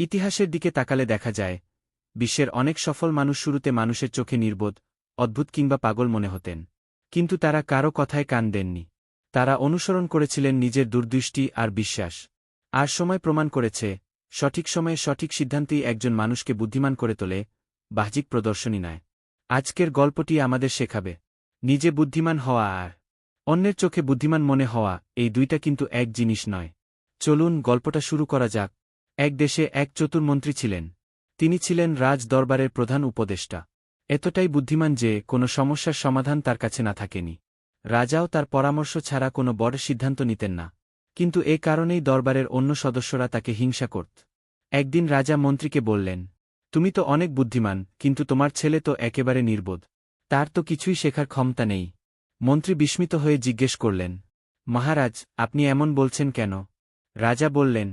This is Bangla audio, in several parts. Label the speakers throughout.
Speaker 1: ইতিহাসের দিকে তাকালে দেখা যায়, বিশ্বের অনেক সফল মানুষ শুরুতে মানুষের চোখে নির্বোধ, অদ্ভুত কিংবা পাগল মনে হতেন। কিন্তু তারা কারও কথায় কান দেননি। তারা অনুসরণ করেছিলেন নিজের দুর্দৃষ্টি আর বিশ্বাস। আর সময় প্রমাণ করেছে, সঠিক সময়ে সঠিক সিদ্ধান্তই একজন মানুষকে বুদ্ধিমান করে তোলে, বাহ্যিক প্রদর্শনী নয়। আজকের গল্পটি আমাদের শেখাবে, নিজে বুদ্ধিমান হওয়া আর অন্যের চোখে বুদ্ধিমান মনে হওয়া, এই দুইটা কিন্তু এক জিনিস নয়। চলুন গল্পটা শুরু করা যাক। এক দেশে এক চতুর্মন্ত্রী ছিলেন। তিনি ছিলেন রাজ দরবারের প্রধান উপদেষ্টা। এতটাই বুদ্ধিমান যে কোনো সমস্যার সমাধান তার কাছে না থাকেনি। রাজাও তার পরামর্শ ছাড়া কোনো বড় সিদ্ধান্ত নিতেন না। কিন্তু এ কারণেই দরবারের অন্য সদস্যরা তাকে হিংসা করত। একদিন রাজা মন্ত্রীকে বললেন, তুমি তো অনেক বুদ্ধিমান, কিন্তু তোমার ছেলে তো একেবারে নির্বোধ। তার তো কিছুই শেখার ক্ষমতা নেই। মন্ত্রী বিস্মিত হয়ে জিজ্ঞেস করলেন, মহারাজ, আপনি এমন বলছেন কেন? রাজা বললেন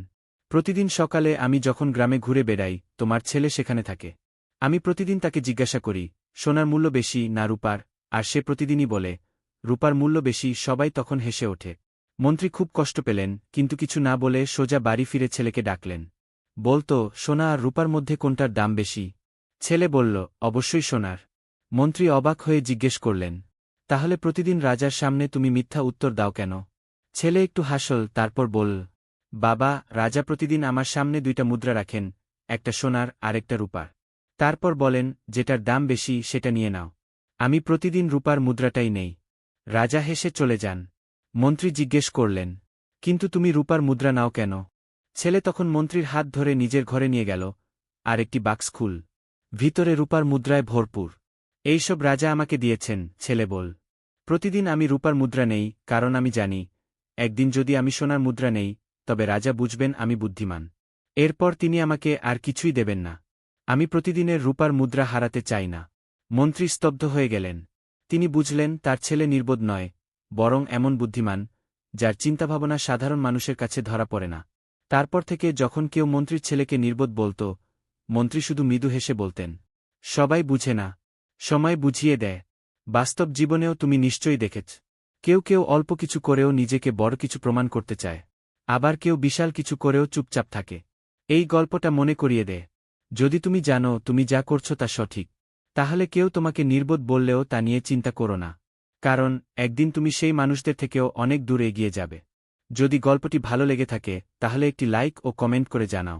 Speaker 1: প্রতিদিন সকালে আমি যখন গ্রামে ঘুরে বেড়াই, তোমার ছেলে সেখানে থাকে। আমি প্রতিদিন তাকে জিজ্ঞাসা করি, সোনার মূল্য বেশি না রূপার? আর সে প্রতিদিনই বলে, রূপার মূল্য বেশি, সবাই তখন হেসে ওঠে। মন্ত্রী খুব কষ্ট পেলেন, কিন্তু কিছু না বলে সোজা বাড়ি ফিরে ছেলেকে ডাকলেন। বলতো, সোনা, আর রূপার মধ্যে কোনটার দাম বেশি? ছেলে বলল, অবশ্যই সোনার। মন্ত্রী অবাক হয়ে জিজ্ঞেস করলেন, তাহলে প্রতিদিন রাজার সামনে তুমি মিথ্যা উত্তর দাও কেন? ছেলে একটু হাসল, তারপর বল বাবা, রাজা প্রতিদিন আমার সামনে দুইটা মুদ্রা রাখেন, একটা সোনার, আরেকটা রূপার। তারপর বলেন, যেটার দাম বেশি, সেটা নিয়ে নাও। আমি প্রতিদিন রূপার মুদ্রাটাই নেই রাজা হেসে চলে যান। মন্ত্রী জিজ্ঞেস করলেন, কিন্তু তুমি রূপার মুদ্রা নাও কেন ছেলে তখন মন্ত্রীর হাত ধরে নিজের ঘরে নিয়ে গেল আর একটি বাক্স খুল। ভিতরে রূপার মুদ্রায় ভরপুর। এইসব রাজা আমাকে দিয়েছেন, ছেলে বল। প্রতিদিন আমি রূপার মুদ্রা নেই, কারণ আমি জানি, একদিন যদি আমি সোনার মুদ্রা নেই তবে রাজা বুঝবেন আমি বুদ্ধিমান। এরপর তিনি আমাকে আর কিছুই দেবেন না। আমি প্রতিদিনের রূপার মুদ্রা হারাতে চাই না। মন্ত্রী স্তব্ধ হয়ে গেলেন। তিনি বুঝলেন, তার ছেলে নির্বোধ নয়, বরং এমন বুদ্ধিমান, যার চিন্তাভাবনা সাধারণ মানুষের কাছে ধরা পড়ে না। তারপর থেকে যখন কেউ মন্ত্রীর ছেলেকে নির্বোধ বলত, মন্ত্রী শুধু মৃদু হেসে বলতেন, সবাই বুঝে না। সময় বুঝিয়ে দেয়। বাস্তব জীবনেও তুমি নিশ্চয়ই দেখেছ। কেউ কেউ অল্প কিছু করেও নিজেকে বড় কিছু প্রমাণ করতে চায়। আবার কেউ বিশাল কিছু করেও চুপচাপ থাকে। এই গল্পটা মনে করিয়ে দেয় যদি তুমি জানো তুমি যা করছ তা সঠিক, তাহলে কেউ তোমাকে নির্বোধ বললেও তা নিয়ে চিন্তা করো না। কারণ, একদিন তুমি সেই মানুষদের থেকেও অনেক দূর এগিয়ে যাবে। যদি গল্পটি ভালো লেগে থাকে, তাহলে একটি লাইক ও কমেন্ট করে জানাও।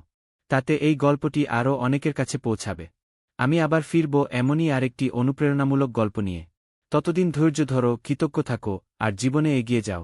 Speaker 1: তাতে এই গল্পটি আরও অনেকের কাছে পৌঁছাবে। আমি আবার ফিরব এমনই আরেকটি অনুপ্রেরণামূলক গল্প নিয়ে। ততদিন ধৈর্য ধরো, কৃতজ্ঞ থাকো, আর জীবনে এগিয়ে যাও।